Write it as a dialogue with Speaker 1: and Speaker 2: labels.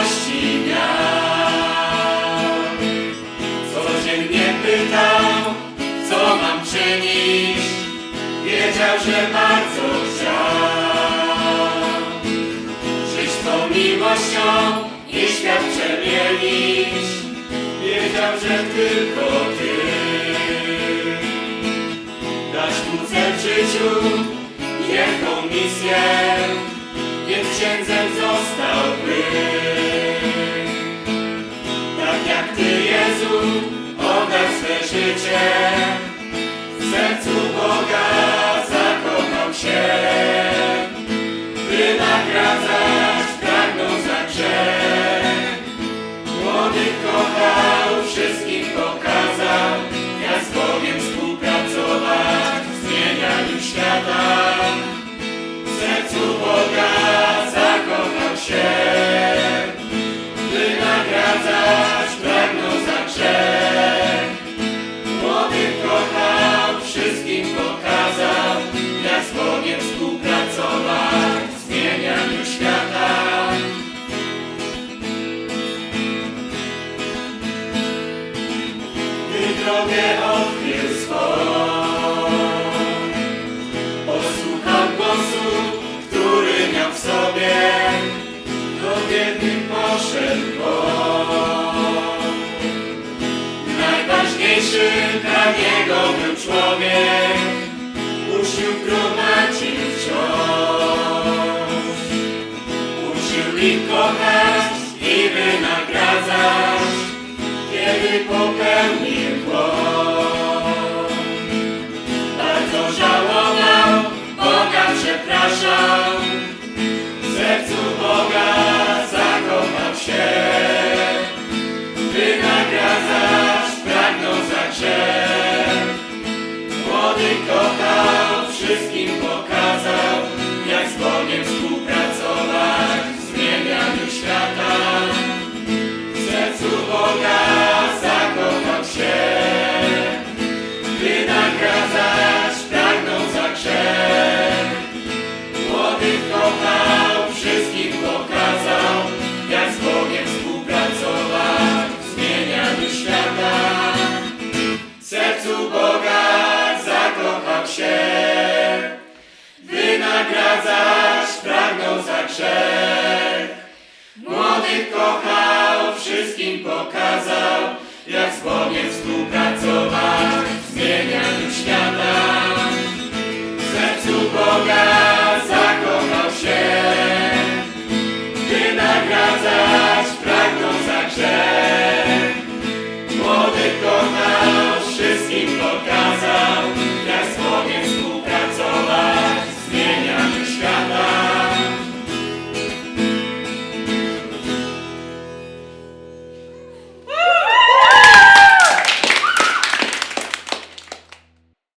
Speaker 1: miłości miał. Codziennie pytał, co mam czynić, wiedział, że bardzo chciał. Żyć tą miłością i świat przemienić, wiedział, że tylko Ty dasz mu cel w życiu, jedną misję, więc księdzem został był. Życie w sercu Boga zakochał się, by nagradzać pragnął za grzech. Młody kochał, wszystkim pokazał, jak z Bogiem współpracować zmienianiu świata. W sercu Boga zakochał się, by Najważniejszy dla niego był człowiek, uczniów gromadził wciąż. Uczył ich kochać i wynagradzać, kiedy popełnił się, wynagradzać pragnął za grzech. Młody kochał, wszystkim pokazał, jak z Bogiem współpracować zmienianiu świata. W sercu Boga